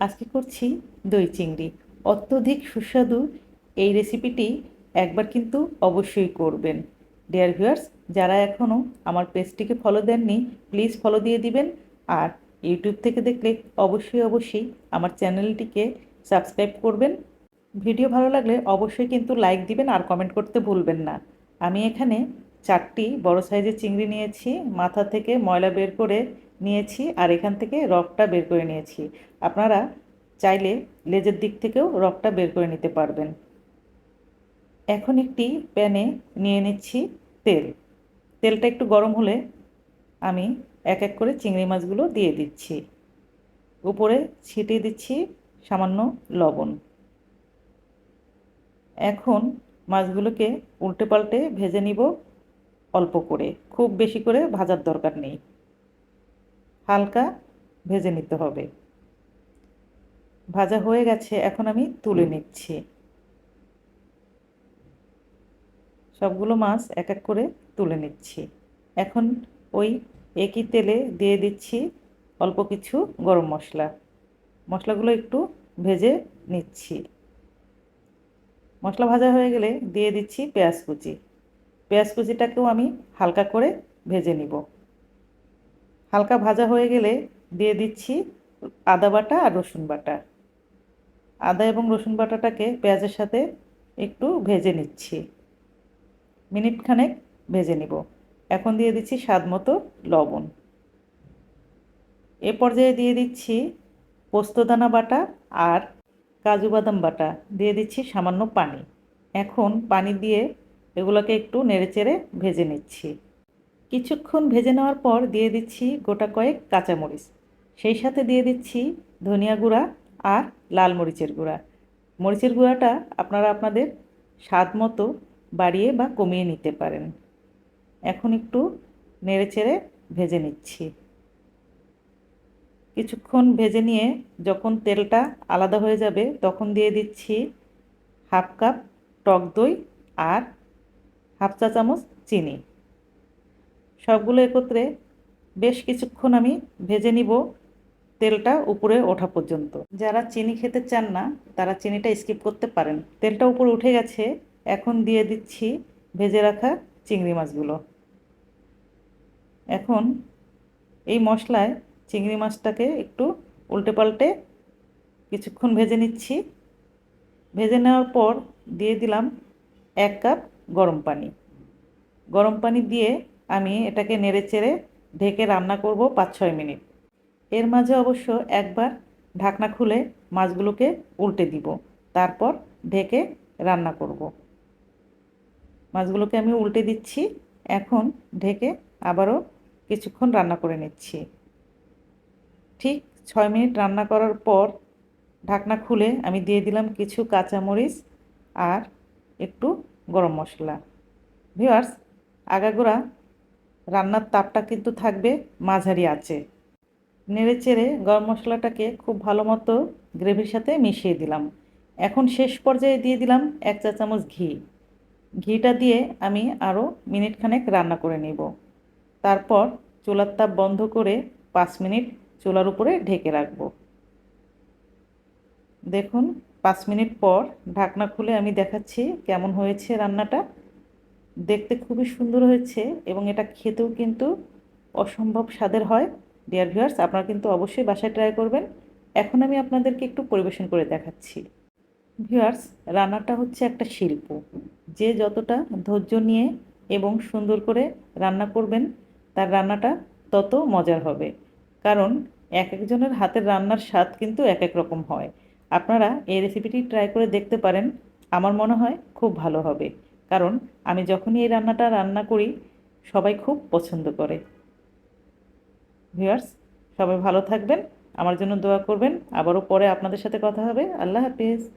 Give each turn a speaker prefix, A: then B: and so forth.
A: আজকে করছি দই চিংড়ি। অত্যধিক সুস্বাদু এই রেসিপিটি একবার কিন্তু অবশ্যই করবেন। ডিয়ার ভিউয়ার্স যারা এখনও আমার পেজটিকে ফলো দেননি প্লিজ ফলো দিয়ে দিবেন। আর ইউটিউব থেকে দেখলে অবশ্যই অবশ্যই আমার চ্যানেলটিকে সাবস্ক্রাইব করবেন। ভিডিও ভালো লাগলে অবশ্যই কিন্তু লাইক দিবেন আর কমেন্ট করতে ভুলবেন না। আমি এখানে চারটি বড় সাইজের চিংড়ি নিয়েছি। মাথা থেকে ময়লা বের করে নিয়েছি আর এখান থেকে রকটা বের করে নিয়েছি। আপনারা চাইলে লেজের দিক থেকেও রকটা বের করে নিতে পারবেন। এখন একটি প্যানে নিয়ে নিচ্ছি তেল। তেলটা একটু গরম হলে আমি এক এক করে চিংড়ি মাছগুলো দিয়ে দিচ্ছি। উপরে ছিটিয়ে দিচ্ছি সামান্য লবণ। এখন মাছগুলোকে উল্টে পাল্টে ভেজে নিব অল্প করে। খুব বেশি করে ভাজার দরকার নেই। হালকা ভেজে নিতে হবে। ভাজা হয়ে গেছে এখন আমি তুলে নিচ্ছি। সবগুলো মাছ এক এক করে তুলে নিচ্ছি। এখন ওই একই তেলে দিয়ে দিচ্ছি অল্প কিছু গরম মশলা। মশলাগুলো একটু ভেজে নিচ্ছি। মশলা ভাজা হয়ে গেলে দিয়ে দিচ্ছি পেঁয়াজ কুচি। পেঁয়াজ কুচিটাকেও আমি হালকা করে ভেজে নিব। হালকা ভাজা হয়ে গেলে দিয়ে দিচ্ছি আদা বাটা আর রসুন বাটা। আদা এবং রসুন বাটাটাকে পেঁয়াজের সাথে একটু ভেজে নিচ্ছি। মিনিট খানেক ভেজে নিব। এখন দিয়ে দিচ্ছি স্বাদ মতো লবণ। এ পর্যায়ে দিয়ে দিচ্ছি পোস্তদানা বাটা আর কাজু বাদাম বাটা। দিয়ে দিচ্ছি সামান্য পানি। এখন পানি দিয়ে এগুলোকে একটু নেড়েচেড়ে ভেজে নিচ্ছি। কিছুক্ষণ ভেজে নেওয়ার পর দিয়ে দিচ্ছি গোটা কয়েক কাঁচামরিচ। সেই সাথে দিয়ে দিচ্ছি ধনিয়া গুঁড়া আর লাল মরিচের গুঁড়া। মরিচের গুঁড়াটা আপনারা আপনাদের স্বাদ মতো বাড়িয়ে বা কমিয়ে নিতে পারেন। এখন একটু নেড়েচেড়ে ভেজে নিচ্ছি। কিছুক্ষণ ভেজে নিয়ে যখন তেলটা আলাদা হয়ে যাবে তখন দিয়ে দিচ্ছি হাফ কাপ টক দই আর হাফ চা চামচ চিনি। সবগুলো একত্রে বেশ কিছুক্ষণ আমি ভেজে নিব তেলটা উপরে ওঠা পর্যন্ত। যারা চিনি খেতে চান না, তারা চিনিটা স্কিপ করতে পারেন। তেলটা উপরে উঠে গেছে, এখন দিয়ে দিচ্ছি ভেজে রাখা চিংড়ি মাছগুলো। এখন এই মশলায় চিংড়ি মাছটাকে একটু উল্টে পাল্টে কিছুক্ষণ ভেজে নিচ্ছি। ভেজে নেওয়ার পর দিয়ে দিলাম এক কাপ গরম পানি। গরম পানি দিয়ে আমি এটাকে নেড়ে চেড়ে ঢেকে রান্না করব পাঁচ ছয় মিনিট। এর মাঝে অবশ্য একবার ঢাকনা খুলে মাছগুলোকে উল্টে দিব। তারপর ঢেকে রান্না করব। মাছগুলোকে আমি উল্টে দিচ্ছি। এখন ঢেকে আবারও কিছুক্ষণ রান্না করে নিচ্ছি। ঠিক ছয় মিনিট রান্না করার পর ঢাকনা খুলে আমি দিয়ে দিলাম কিছু কাঁচামরিচ আর একটু গরম মশলা। ভিওয়ার্স আগাগোড়া রান্নার তাপটা কিন্তু থাকবে, মাঝারি আছে। নেড়ে চেড়ে গরম মশলাটাকে খুব ভালো মতো গ্রেভির সাথে মিশিয়ে দিলাম। এখন শেষ পর্যায়ে দিয়ে দিলাম এক চা চামচ ঘি। ঘিটা দিয়ে আমি আরও মিনিট খানেক রান্না করে নেব। তারপর চুলার তাপ বন্ধ করে পাঁচ মিনিট চুলার উপরে ঢেকে রাখব। দেখুন, পাঁচ মিনিট পর ঢাকনা খুলে আমি দেখাচ্ছি কেমন হয়েছে রান্নাটা। দেখতে খুবই সুন্দর হয়েছে এবং এটা খেতেও কিন্তু অসম্ভব স্বাদের হয়। ডিয়ার ভিউয়ার্স আপনারা কিন্তু অবশ্যই বাসায় ট্রাই করবেন। এখন আমি আপনাদেরকে একটু পরিবেশন করে দেখাচ্ছি। ভিউয়ার্স রান্নাটা হচ্ছে একটা শিল্প। যে যতটা ধৈর্য নিয়ে এবং সুন্দর করে রান্না করবেন, তার রান্নাটা তত মজার হবে। কারণ এক একজনের হাতের রান্নার স্বাদ কিন্তু এক এক রকম হয়। আপনারা এই রেসিপিটি ট্রাই করে দেখতে পারেন। আমার মনে হয় খুব ভালো হবে। কারণ আমি যখনই এই রান্নাটা রান্না করি, সবাই খুব পছন্দ করে। ভিউয়ার্স, সবাই ভালো থাকবেন, আমার জন্য দোয়া করবেন। আবারও পরে আপনাদের সাথে কথা হবে। আল্লাহ হাফিজ।